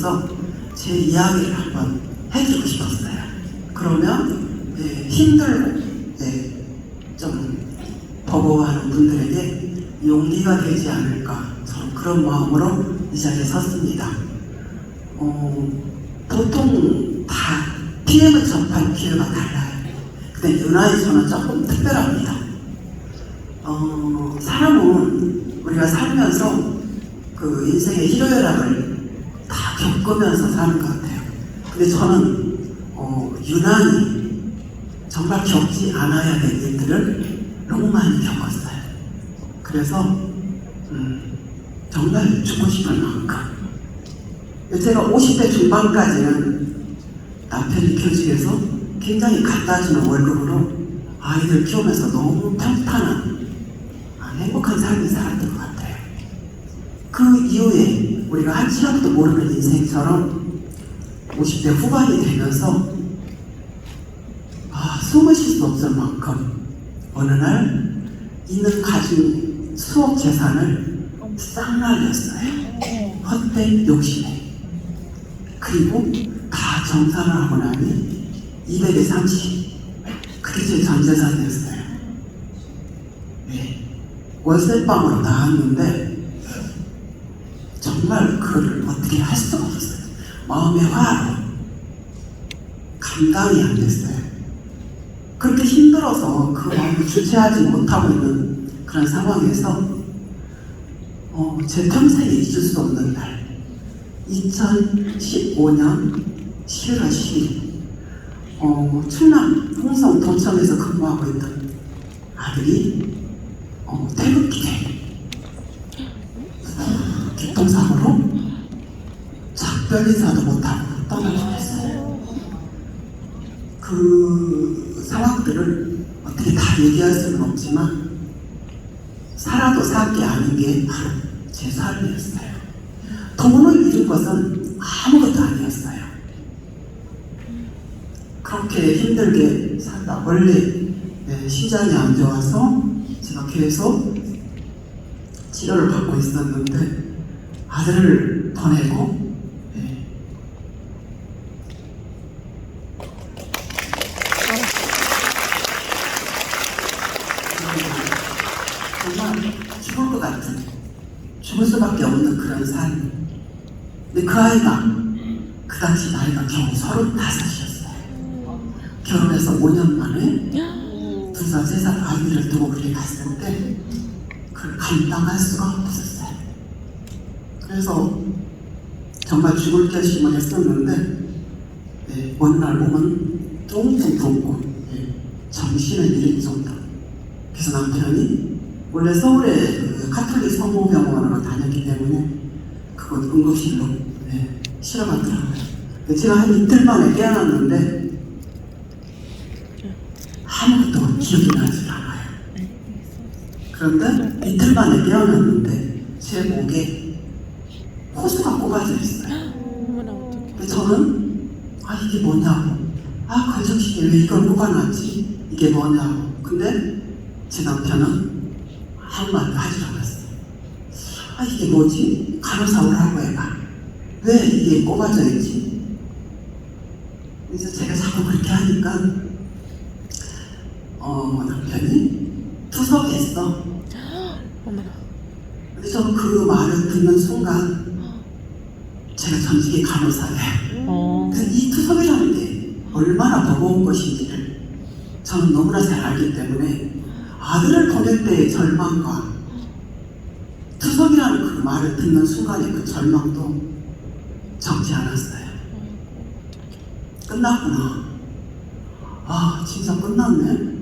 있어서 제 이야기를 한번 해드리고 싶었어요. 그러면 네, 힘들고 네, 좀 버거워하는 분들에게 용기가 되지 않을까 저는 그런 마음으로 이 자리에 섰습니다. 어, 보통 다 PM을 접할 기회가 달라요. 근데 유나이 저는 조금 특별합니다. 어, 사람은 우리가 살면서 그 인생의 희로애락을 다 겪으면서 사는 것 같아요. 근데 저는 어, 유난히 정말 겪지 않아야 될 일들을 너무 많이 겪었어요. 그래서 음, 정말 죽고 싶은 만큼 제가 50대 중반까지는 남편이 교직에서 굉장히 갖다 주는 월급으로 아이들 키우면서 너무 평탄한 아, 행복한 삶을 살았던 것 같아요. 그 이후에 우리가 한치앞도 모르는 인생처럼 50대 후반이 되면서 아, 숨을 쉴 수 없을 만큼 어느 날 있는 가진 수억 재산을 싹 날렸어요. 헛된 욕심에. 그리고 다 정산을 하고 나니 200에 30. 그게 제 전 재산이었어요. 네. 월세방으로 나왔는데 정말 그걸 어떻게 할 수가 없었어요. 마음의 화로 감당이 안 됐어요. 그렇게 힘들어서 그 마음을 주체하지 못하고 있는 그런 상황에서 어, 제 평생에 잊을 수 없는 날 2015년 10월 10일 어, 충남 홍성 도청에서 근무하고 있던 아들이 어, 태극기에 교통사고로 작별 인사도 못하고 떠나버렸어요. 그 상황들을 어떻게 다 얘기할 수는 없지만 살아도 살게 아닌 게 바로 제 삶이었어요. 돈을 잃은 것은 아무것도 아니었어요. 그렇게 힘들게 살다 원래 네, 심장이 안 좋아서 제가 계속 치료를 받고 있었는데 아들을 보내고 네, 정말 죽을 것 같은 죽을 수밖에 없는 그런 삶. 근데 그 아이가 그 당시 나이가 겨우 서른 다섯이었어요. 결혼해서 5년 만에 두 살, 세 살 아이를 두고 그렇게 갔을 때 그걸 감당할 수가 없었어요. 그래서 정말 죽을 결심을 했었는데 네, 어느 날 몸은 뚱뚱 붓고 네, 정신을 잃을 정도. 그래서 남편이 원래 서울에 그 카톨릭 성모병원으로 다녔기 때문에 그곳 응급실로 네, 실어갔더라고요. 근데 제가 한 이틀 만에 깨어났는데 아무것도 기억이 나지 않아요. 그런데 이틀 만에 깨어났는데 제 목에 호수가 꼽아져 있어요. 근데 저는 아 이게 뭐냐고. 아 건정식에 왜 이걸 꼽아놨지? 이게 뭐냐고. 근데 제 남편은 아무 말도 하지 않았어요. 아 이게 뭐지? 간호사 오라고 해봐 왜 이게 꼽아져 있지 그래서 제가 자꾸 그렇게 하니까 어 남편이 투석했어 어머나. 저는 그 말을 듣는 순간 제가 전직의 간호사예요 어. 그이 투석이라는 게 얼마나 버거운 것인지를 저는 너무나 잘 알기 때문에 아들을 보낼 때의 절망과 투석이라는 그 말을 듣는 순간의 그 절망도 적지 않았어요. 끝났구나. 아, 진짜 끝났네.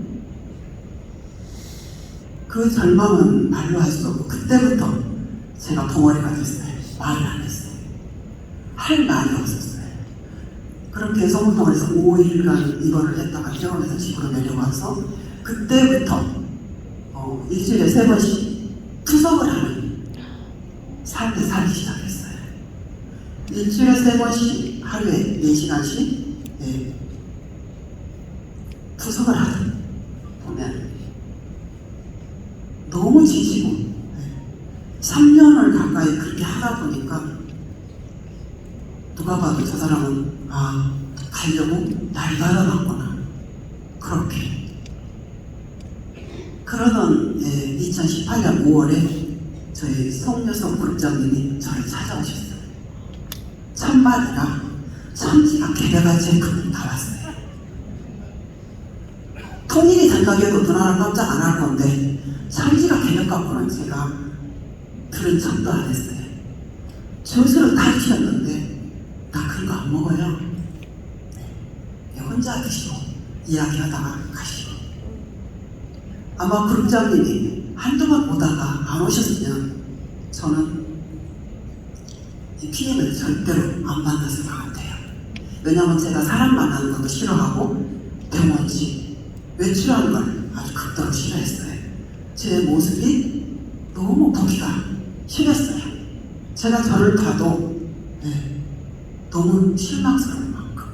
그 절망은 말로 할 수 없고 그때부터 제가 벙어리가 됐어요. 말을 안 했어요. 할 말이 없었어요. 그렇게 성운동에서 5일간 입원을 했다가 퇴원해서 집으로 내려와서 그때부터 어, 일주일에 세 번씩 투석을 하는 삶을 살기 시작했어요. 일주일에 세 번씩 하루에 네 시간씩 예, 구석을 하든 보면 너무 지치고 예, 3년을 가까이 그렇게 하다 보니까 누가 봐도 저 사람은 아 가려고 날 달아놨구나. 그렇게. 그러던 예, 2018년 5월에 저희 송여성 그룹장님이 저를 찾아오셨어요. 천마디가 천지가 개배같이 그분이 나왔어요. 통일이 생각해도 누나는 깜짝 안 할 건데 천지가 개벽 갖고는 제가 들은 척도 안 했어요. 주스를 가르치셨는데 나 그런 거 안 먹어요. 네, 혼자 드시고 이야기하다가 가시고 아마 그룹장님이 한두 번 오다가 안 오셨으면 저는 이 피임을 절대로 안것 같아요. 왜냐하면 제가 사람 만나는 것도 싫어하고 병원지 외출하는 걸 아주 극도로 싫어했어요. 제 모습이 너무 보기가 싫었어요. 제가 저를 봐도 네, 너무 실망스러울 만큼.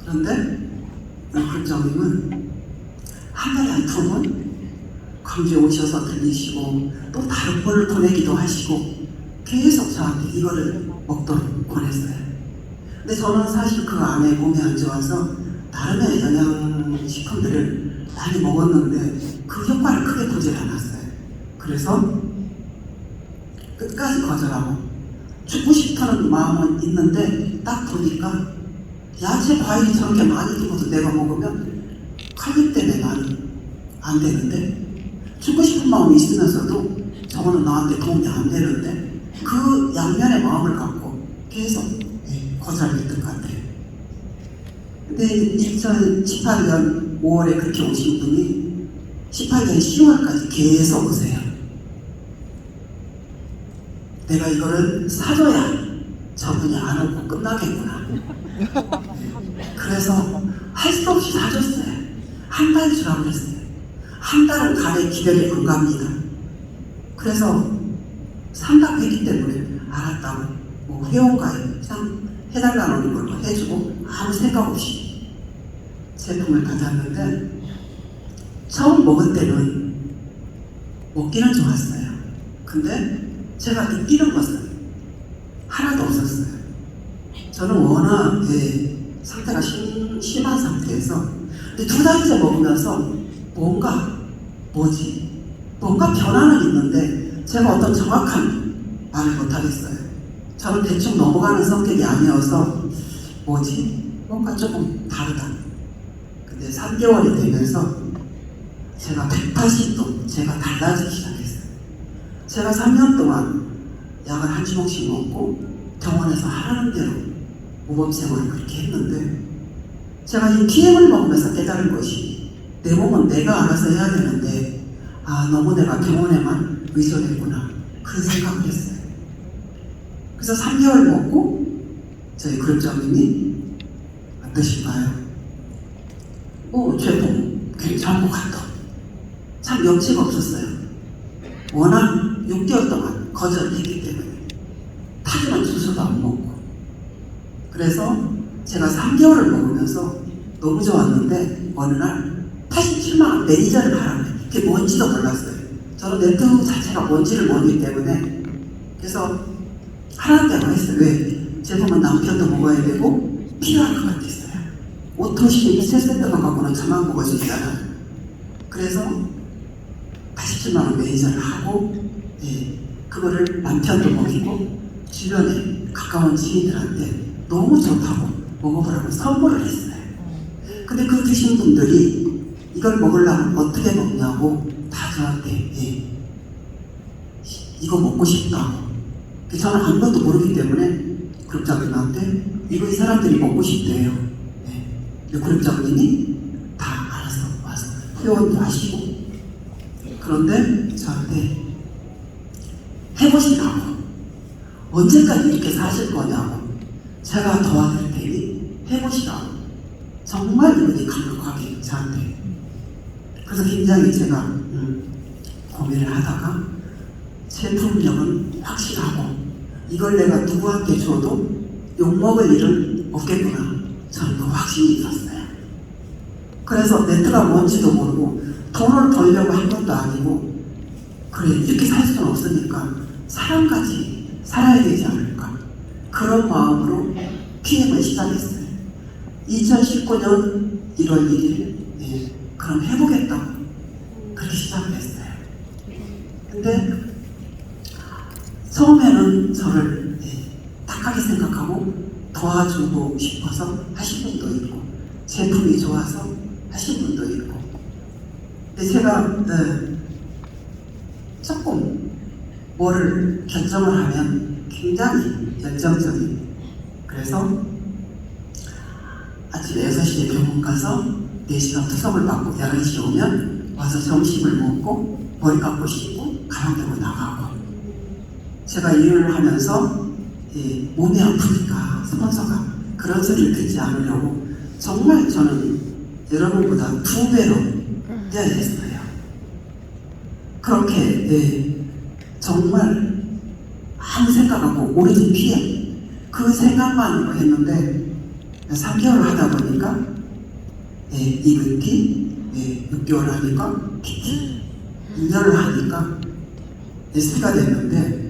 그런데 그룹장님은 한 달에 한 두 번 광주에 오셔서 들리시고 또 다른 분을 보내기도 하시고 계속 저한테 이거를 먹도록 권했어요. 근데 저는 사실 그 안에 몸이 안 좋아서 나름의 영양식품들을 많이 먹었는데 그 효과를 크게 보질 않았어요. 그래서 끝까지 거절하고 죽고 싶다는 마음은 있는데 딱 보니까 야채 과일이 저렇게 많이 들어도 내가 먹으면 칼기 때문에 나는 안 되는데 죽고 싶은 마음이 있으면서도 저거는 나한테 도움이 안 되는데 그 양면의 마음을 갖고 계속 예, 거절했던 것 같아요. 근데 2018년 5월에 그렇게 오신 분이 18년 10월까지 계속 오세요. 내가 이거를 사줘야 저분이 안 오고 끝나겠구나. 그래서 할 수 없이 사줬어요. 한 달 주라고 그랬어요. 한 달은 가래 기별이 안 갑니다. 그래서 산다고 했기 때문에 알았다고 뭐 회원가입 참 해달라는 걸로 해주고 아무 생각 없이 제품을 받았는데 처음 먹을 때는 먹기는 좋았어요. 근데 제가 느끼는 것은 하나도 없었어요. 저는 워낙 예, 상태가 심, 심한 상태에서 근데 두 달째 먹으면서 뭔가 뭐지 뭔가 변화는 있는데 제가 어떤 정확한 말을 못하겠어요. 저는 대충 넘어가는 성격이 아니어서 뭐지 뭔가 조금 다르다. 근데 3개월이 되면서 제가 180도 제가 달라지기 시작했어요. 제가 3년 동안 약을 한 주먹씩 먹고 병원에서 하라는 대로 모범생활을 그렇게 했는데 제가 이 TM을 먹으면서 깨달은 것이 내 몸은 내가 알아서 해야 되는데 아 너무 내가 병원에만 의존했구나 그런 생각을 했어요. 그래서 3개월 먹고 저희 그룹장님이 어떠신가요? 뭐 제품 괜찮은 것 같다. 참 염치가 없었어요. 워낙 6개월 동안 거절했기 때문에 타지만 주소도 안 먹고 그래서 제가 3개월을 먹으면서 너무 좋았는데 어느 날 87만 원 매니저를 하라고 해. 그게 뭔지도 몰랐어요. 저는 네트워크 자체가 뭔지를 모르기 때문에 그래서 하라는 대로 했어요. 왜? 제품은 남편도 먹어야 되고 필요할 것 같았어요. 오토시 세세트만 갖고는 저만 먹을 수 있잖아요. 그래서 87만 원 매니저를 하고 예, 그거를 남편도 먹이고 주변에 가까운 지인들한테 너무 좋다고 먹어보라고 선물을 했어요. 근데 그 드신 분들이 이걸 먹으려면 어떻게 먹냐고 다 저한테 예, 이거 먹고 싶다고 그 저는 아무것도 모르기 때문에 그룹장님한테 이거 이 사람들이 먹고 싶대요. 예. 근데 그룹장님이 다 알아서 와서 회원도 하시고. 그런데 저한테 해보시라고. 언제까지 이렇게 사실 거냐고. 제가 도와드릴 테니 해보시라고. 정말 이분이 강력하게 저한테. 그래서 굉장히 제가 음, 고민을 하다가 제품력은 확실하고 이걸 내가 누구한테 줘도 욕먹을 일은 없겠구나 저는 그 확신이 있었어요. 그래서 네트가 뭔지도 모르고 돈을 벌려고 한 것도 아니고 그래 이렇게 살 수는 없으니까 사람같이 살아야 되지 않을까 그런 마음으로 PM을 시작했어요. 2019년 1월 1일 예, 그럼 해보겠다고 그렇게 시작을 했어요. 근데 저를 예, 딱하게 생각하고 도와주고 싶어서 하신 분도 있고 제품이 좋아서 하신 분도 있고. 근데 제가 네, 조금 뭐를 결정을 하면 굉장히 열정적인 그래서 아침 6시에 병원 가서 4시간 투석을 받고 11시에 오면 와서 점심을 먹고 머리 감고 씻고 가방 들고 나가고 제가 일을 하면서 예, 몸이 아프니까 스폰서가 그런 소리를 듣지 않으려고 정말 저는 여러분보다 두 배로 뛰어야 했어요. 그렇게 예, 정말 아무 생각하고 오로지 피해 그 생각만으로 했는데 3개월 하다 보니까 예, 이분티 예, 6개월 하니까 PT 2년을 하니까 SP가 됐는데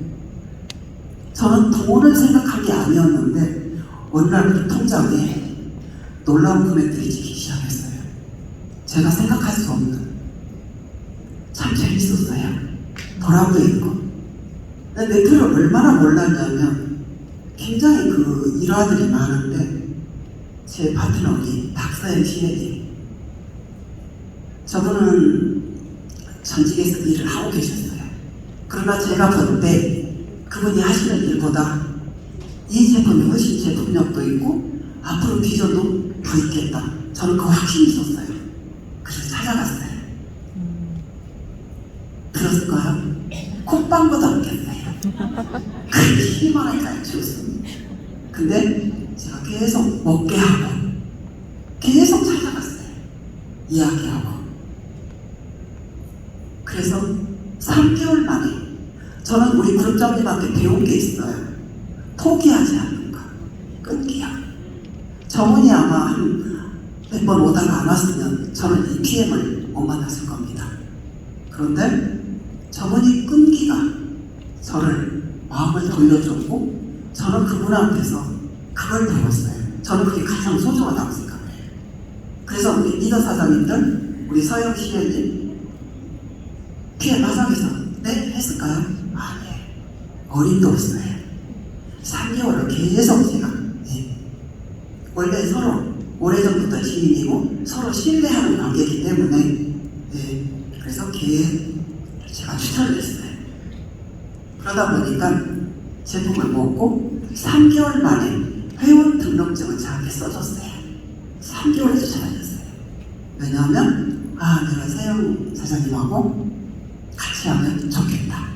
저는 돈을 생각한 게 아니었는데 어느 날그 통장에 놀라운 금액들이 찍히기 시작했어요. 제가 생각할 수 없는 참 재밌었어요. 보람도 있고 근데 네트를 얼마나 몰랐냐면 굉장히 그 일화들이 많은데 제 파트너이 박사연 시애님 저분은 전직에서 일을 하고 계셨어요. 그러나 제가 볼때 그분이 하시는 일보다 이 제품이 훨씬 제품력도 있고 앞으로 비전도 더 있겠다. 저는 그 확신이 있었어요. 그래서 찾아갔어요. 들었을까요? 콧방보다 없겠어요. 그 희망을 가르쳤습니다. 근데 제가 계속 먹게 하고 계속 찾아갔어요. 이야기하고. 그래서 3개월 만에 저는 우리 그룹장님한테 배운 게 있어요. 포기하지 않는 거. 끊기야. 저분이 아마 한 몇 번 오다가 안 왔으면 저는 이 PM을 못 만났을 겁니다. 그런데 저분이 끈기가 저를 돌려줬고 저는 그분 앞에서 그걸 배웠어요. 저는 그게 가장 소중하다고 생각해요. 그래서 우리 리더 사장님들, 우리 서영 시장님 피해 마상에서 네? 했을까요? 아니에요. 어림도 없어요. 3개월을 계속 제가 예. 원래 서로 오래전부터 지인이고 서로 신뢰하는 관계이기 때문에 예. 그래서 계속 제가 추천을 했어요. 그러다 보니까 제품을 먹고 3개월 만에 회원 등록증을 저한테 써줬어요. 3개월에 쫓아다녔어요. 왜냐하면 아 내가 세영 사장님하고 같이 하면 좋겠다.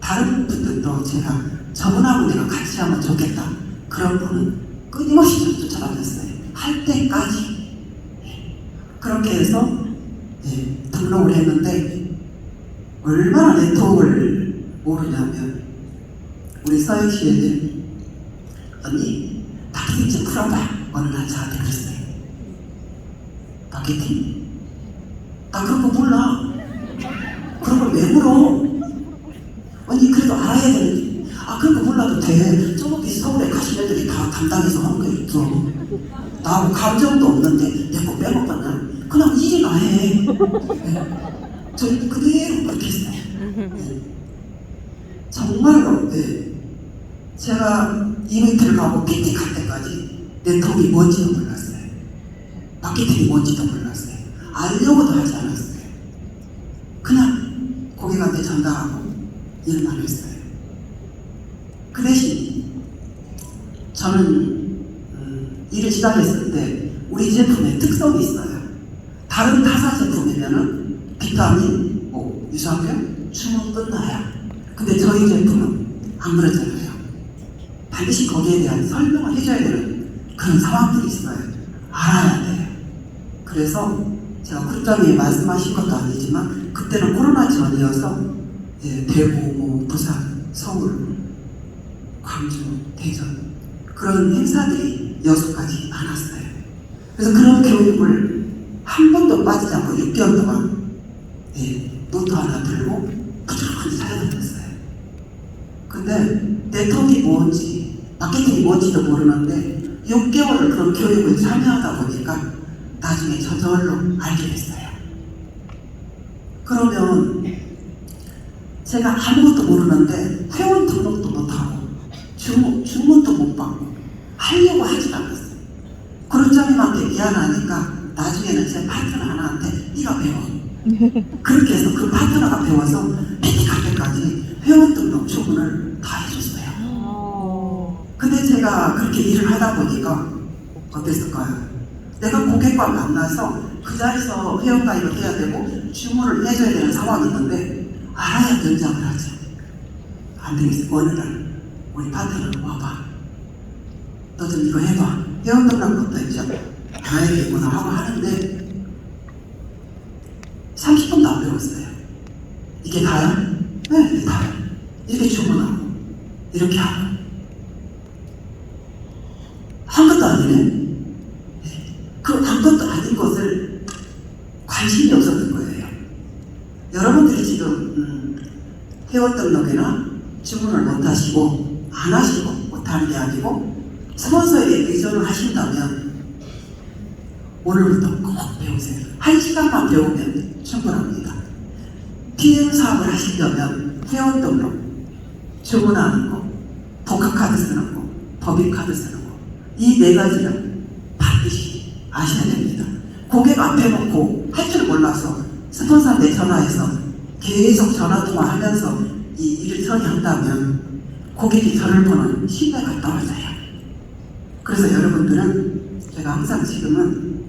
다른 분들도 제가 저분하고 내가 같이 하면 좋겠다. 그런 분은 끊임없이 쫓아다녔어요. 할 때까지. 예. 그렇게 해서 예, 등록을 했는데 얼마나 네트워크를 모르냐면 우리 네트워크가 뭔지도 몰랐어요 마케팅이 뭔지도 몰랐어요 알려고도 하지 않았어요 그냥 고객한테 전달하고 일만 했어요. 그 대신 저는 음, 일을 시작했을 때 우리 제품에 특성이 있어요. 다른 타사 제품이면은 비타민, 뭐 유산균, 주문 끝나요. 근데 저희 제품은 안 그러잖아요. 반드시 거기에 대한 설명을 해줘야 되는 그런 상황들이 있어요. 알아야 돼요. 그래서 제가 국장님이 말씀하신 것도 아니지만 그때는 코로나 전이어서 예, 대구, 뭐 부산, 서울, 광주, 대전 그런 행사들이 여섯 가지 많았어요. 그래서 그런 교육을 한 번도 빠지지 않고 6개월 동안 예, 노트 하나 들고 부지런히 살아다녔어요. 근데 네트워크가 뭔지 마케팅이 뭔지도 모르는데 6개월을 그런 교육을 참여하다 보니까 나중에 저절로 알게 됐어요. 그러면 제가 아무것도 모르는데 회원 등록도 못하고 주문, 주문도 못 받고 하려고 하지도 않았어요. 그룹장님한테 미안하니까 나중에는 제 파트너 하나한테 네가 배워. 그렇게 해서 그 파트너가 배워서 PT 카페까지 회원 등록 주문을 다 해줬어요. 제가 그렇게 일을 하다 보니까 어땠을까요? 내가 고객과 만나서 그 자리에서 회원가입을 해야 되고 주문을 해줘야 되는 상황이 있는데 알아야 연장을 하죠. 안 되겠어. 어느 날 우리 파트너를 와봐. 너 좀 이거 해봐. 회원 등록부터 이제 가야겠구나 하고 하는데 30분도 안 배웠어요. 이게 다야? 네, 이게 다야. 이렇게 주문하고 이렇게 하고 한 것도 아니네. 그 아무것도 아닌 것을 관심이 없었던 거예요. 여러분들이 지금 음, 회원 등록이나 주문을 못 하시고 안 하시고 못하는 게 아니고 스폰서에게 의존을 하신다면 오늘부터 꼭 배우세요. 한 시간만 배우면 충분합니다. PM 사업을 하시려면 회원 등록, 주문하는 거, 복합카드 쓰는 거, 법인카드 쓰는 거, 이 네 가지는 반드시 아셔야 됩니다. 고객 앞에 놓고 할 줄 몰라서 스폰서한테 전화해서 계속 전화 통화하면서 이 일을 처리한다면 고객이 저를 보는 신뢰가 떨어져요. 그래서 여러분들은 제가 항상 지금은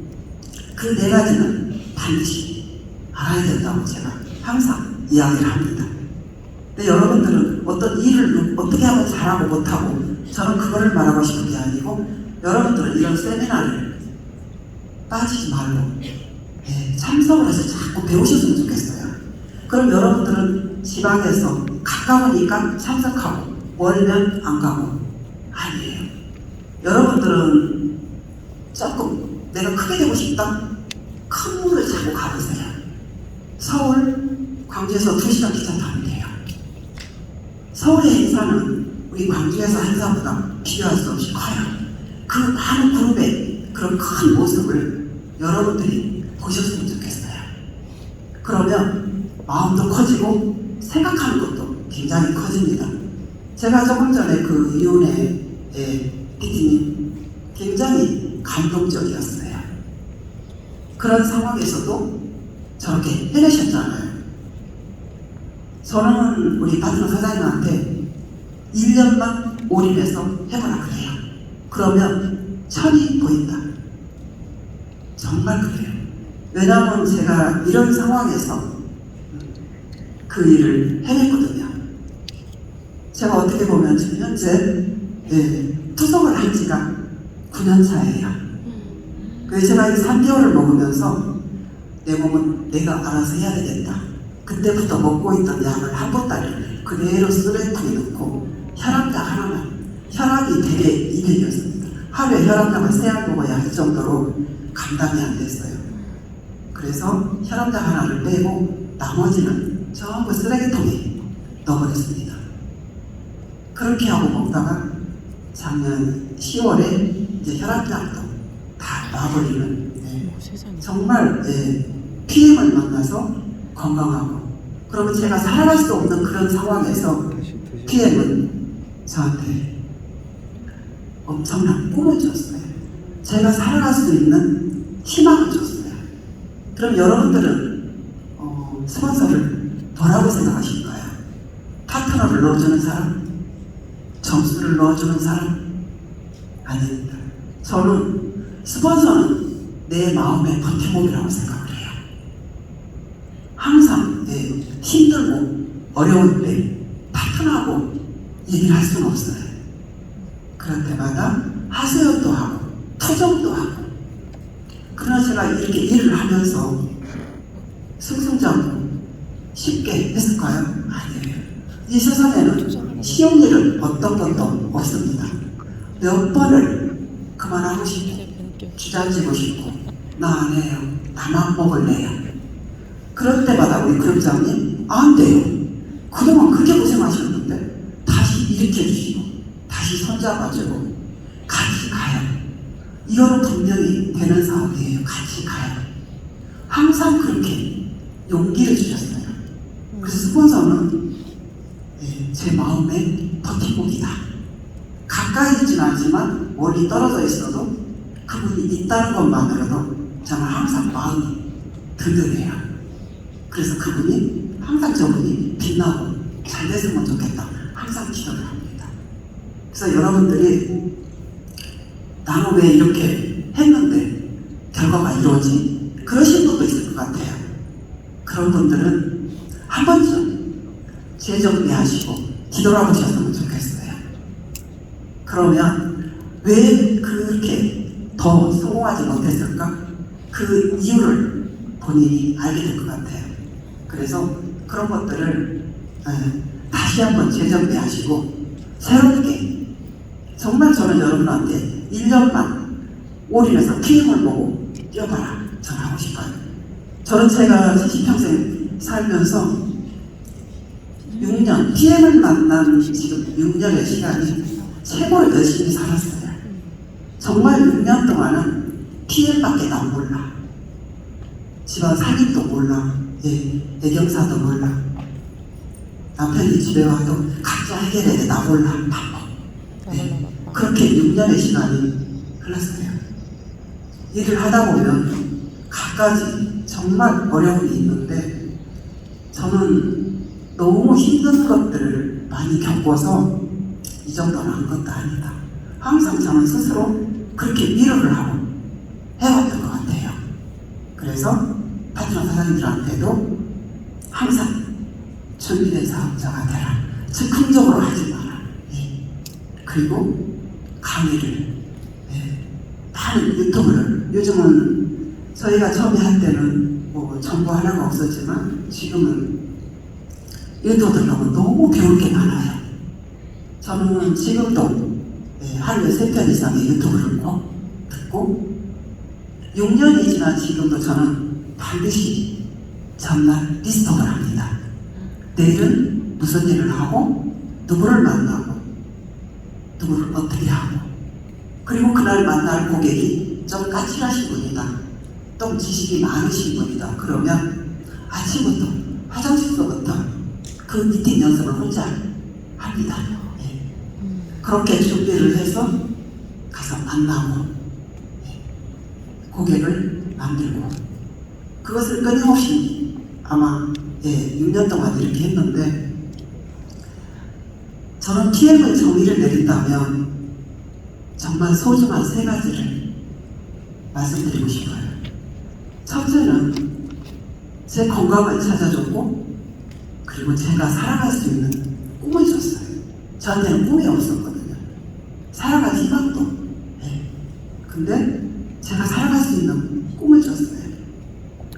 그 네 가지는 반드시 알아야 된다고 제가 항상 이야기를 합니다. 근데 여러분들은 어떤 일을 어떻게 하면 잘하고 못하고 저는 그거를 말하고 싶은 게 아니고 여러분들은 이런 세미나를 빠지지 말고 예, 참석을 해서 자꾸 배우셨으면 좋겠어요. 그럼 여러분들은 지방에서 가까우니까 참석하고 멀면 안 가고 아니에요. 여러분들은 조금 내가 크게 되고 싶다? 큰 물을 자고 가보세요. 서울, 광주에서 2시간 기차 타면 돼요. 서울의 행사는 우리 광주에서 행사보다 비교할 수 없이 커요. 그 많은 그룹의 그런 큰 모습을 여러분들이 보셨으면 좋겠어요. 그러면 마음도 커지고 생각하는 것도 굉장히 커집니다. 제가 조금 전에 그 이혼의 PD님 굉장히 감동적이었어요. 그런 상황에서도 저렇게 해내셨잖아요. 저는 우리 파트너 사장님한테 1년만 올인해서 해보라 그래요. 그러면 천이 보인다. 정말 그래요. 왜냐하면 제가 이런 상황에서 그 일을 해냈거든요. 제가 어떻게 보면 지금 현재 예, 투석을 한 지가 9년 차예요. 그래서 제가 이 3개월을 먹으면서 내 몸은 내가 알아서 해야 되겠다. 그때부터 먹고 있던 약을 한 보따리 그대로 쓰레기통에 넣고 혈압약 하나만 혈압이 되게 200이었습니다. 하루에 혈압약을 세알 먹어야 할 정도로 감당이 안 됐어요. 그래서 혈압약 하나를 빼고 나머지는 전부 쓰레기통에 넣어버렸습니다. 그렇게 하고 먹다가 작년 10월에 이제 혈압약도 다 놔버리는 네. 정말 예, PM을 만나서 건강하고 그러면 제가 살아갈 수 없는 그런 상황에서 PM은 저한테 엄청난 꿈을 줬어요. 제가 살아갈 수 있는 희망을 줬어요. 그럼 여러분들은 어, 스폰서를 뭐라고 생각하실까요? 파트너를 넣어주는 사람? 점수를 넣어주는 사람? 아닙니다. 저는 스폰서는 내 마음의 버팀목이라고 생각을 해요. 항상 예, 힘들고 어려울 때 파트너하고 얘기를 할 수는 없어요. 그럴 때마다 하소연도 하고 투정도 하고 그러나 제가 이렇게 일을 하면서 승승장구 쉽게 했을까요? 아니에요. 이 세상에는 쉬운 일은 어떤 것도 없습니다. 몇 번을 그만하고 싶고 주저앉고 싶고 나 안 해요. 나만 먹을래요. 그럴 때마다 우리 그룹장님 안 돼요. 그동안 그렇게 고생하셨는데 다시 일으켜주시고 다시 손잡아주고 같이 가요. 이거는 분명히 되는 사업이에요. 같이 가요. 항상 그렇게 용기를 주셨어요. 그래서 스폰서는 예, 제 마음의 버팀목이다. 가까이 있지는 않지만 멀리 떨어져 있어도 그분이 있다는 것만으로도 저는 항상 마음이 든든해요. 그래서 그분이 항상 저분이 빛나고 잘 됐으면 좋겠다. 항상 기도를 합니다. 그래서 여러분들이 나는 왜 이렇게 했는데 결과가 이루어지? 그러신 분도 있을 것 같아요. 그런 분들은 한 번쯤 재정비하시고 기도를 해보셨으면 좋겠어요. 그러면 왜 그렇게 더 성공하지 못했을까? 그 이유를 본인이 알게 될 것 같아요. 그래서 그런 것들을 에, 다시 한번 재정비하시고 새롭게 정말 저는 여러분한테 1년만 올인해서 피임을 보고 뛰어봐라 저는 하고 싶어요. 저는 제가 70평생 살면서 6년, PM을 만난 지금 6년의 시간이 최고로 열심히 살았어요. 정말 6년 동안은 PM밖에 난 몰라. 집안 상인도 몰라. 예, 애경사도 몰라. 남편이 집에 와도 각자 해결해야 돼. 나 몰라. 바빠. 네, 그렇게 6년의 시간이 흘렀어요. 일을 하다 보면 갖가지 정말 어려움이 있는데 저는 너무 힘든 것들을 많이 겪어서 이 정도는 한 것도 아니다. 항상 저는 스스로 그렇게 위로를 하고 해왔던 것 같아요. 그래서 파트너 사장님들한테도 항상 준비된 사업자가 되라. 즉흥적으로 하지 마라. 예. 그리고 강의를 예. 많은 유튜브를 요즘은 저희가 처음에 할 때는 뭐 정보 하나가 없었지만 지금은 들어가면 너무 배울 게 많아요. 저는 지금도 예, 하루에 세 편 이상의 유튜브를 꼭 듣고 6년이 지난 지금도 저는 반드시 전날 리스톡을 합니다. 내일은 무슨 일을 하고 누구를 만나고 누구를 어떻게 하고 그리고 그날 만날 고객이 좀 까칠하신 분이다 좀 지식이 많으신 분이다 그러면 아침부터 화장실서부터 그 미팅 연습을 혼자 합니다 예. 그렇게 준비를 해서 가서 만나고 예. 고객을 만들고 그것을 끊임없이 아마 예, 6년 동안 이렇게 했는데 저는 TM의 정의를 내린다면 정말 소중한 세 가지를 말씀드리고 싶어요. 첫째는 제 건강을 찾아줬고 그리고 제가 살아갈 수 있는 꿈을 줬어요. 저한테는 꿈이 없었거든요. 살아갈 희망도. 예. 근데 제가 살아갈 수 있는 꿈을 줬어요.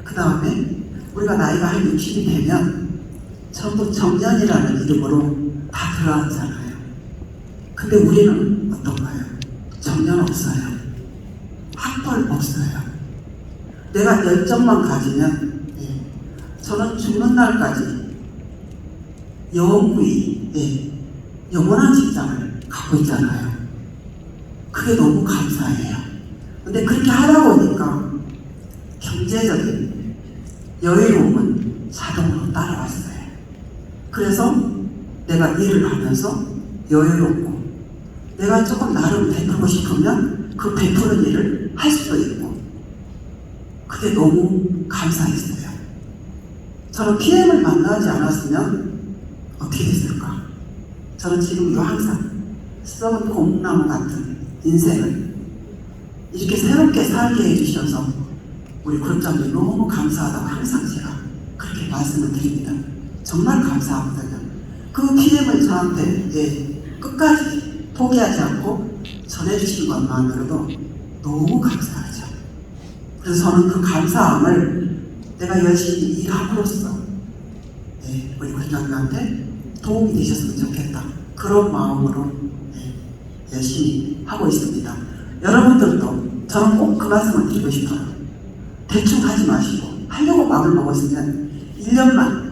그 다음에 우리가 나이가 한 60이 되면 전부 정년이라는 이름으로 다 들어왔잖아요. 근데 우리는 어떤가요? 정년 없어요. 학벌 없어요. 내가 열정만 가지면 예, 저는 죽는 날까지 영구히 예, 영원한 직장을 갖고 있잖아요. 그게 너무 감사해요. 근데 그렇게 하다 보니까 경제적인 여유로움은 자동으로 따라왔어요. 그래서 내가 일을 하면서 여유롭고 내가 조금 나름 베풀고 싶으면 그 베푸는 일을 할 수도 있고 그게 너무 감사했어요. 저는 PM을 만나지 않았으면 어떻게 됐을까? 저는 지금도 항상 썩은 고목나무 같은 인생을 이렇게 새롭게 살게 해주셔서 우리 그룹장님 너무 감사하다고 항상 제가 그렇게 말씀을 드립니다. 정말 감사하거든요. 그 PM을 저한테 이제 끝까지 포기하지 않고 전해주신 것만으로도 너무 감사하죠. 그래서 저는 그 감사함을 내가 열심히 일함으로써 네, 우리 그룹장님한테 도움이 되셨으면 좋겠다. 그런 마음으로 네, 열심히 하고 있습니다. 여러분들도 저는 꼭 그 말씀을 드리고 싶어요. 대충 하지 마시고 하려고 마음을 먹었으면 1년만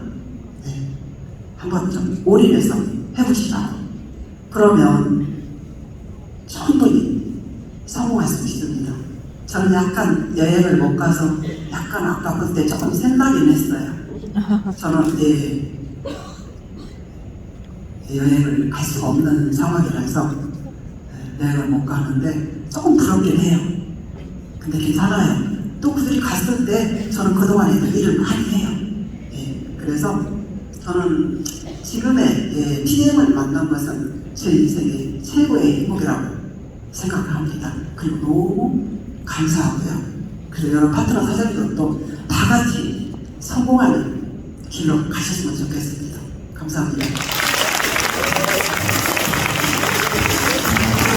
네, 한번 좀 올인해서 해보시다. 그러면 충분히 성공할 수 있습니다. 저는 약간 여행을 못 가서 약간 아까 그때 조금 생각이 했어요. 저는 예, 여행을 갈 수가 없는 상황이라서 예, 여행을 못 가는데 조금 부럽긴 해요. 근데 괜찮아요. 또 그들이 갔을 때 저는 그동안에도 일을 많이 해요. 예, 그래서 저는 지금의 예, PM을 만난 것은 제 인생의 최고의 행복이라고 생각을 합니다. 그리고 너무 감사하고요. 그리고 여러 파트너 사장님들도 다 같이 성공하는 길로 가셨으면 좋겠습니다. 감사합니다.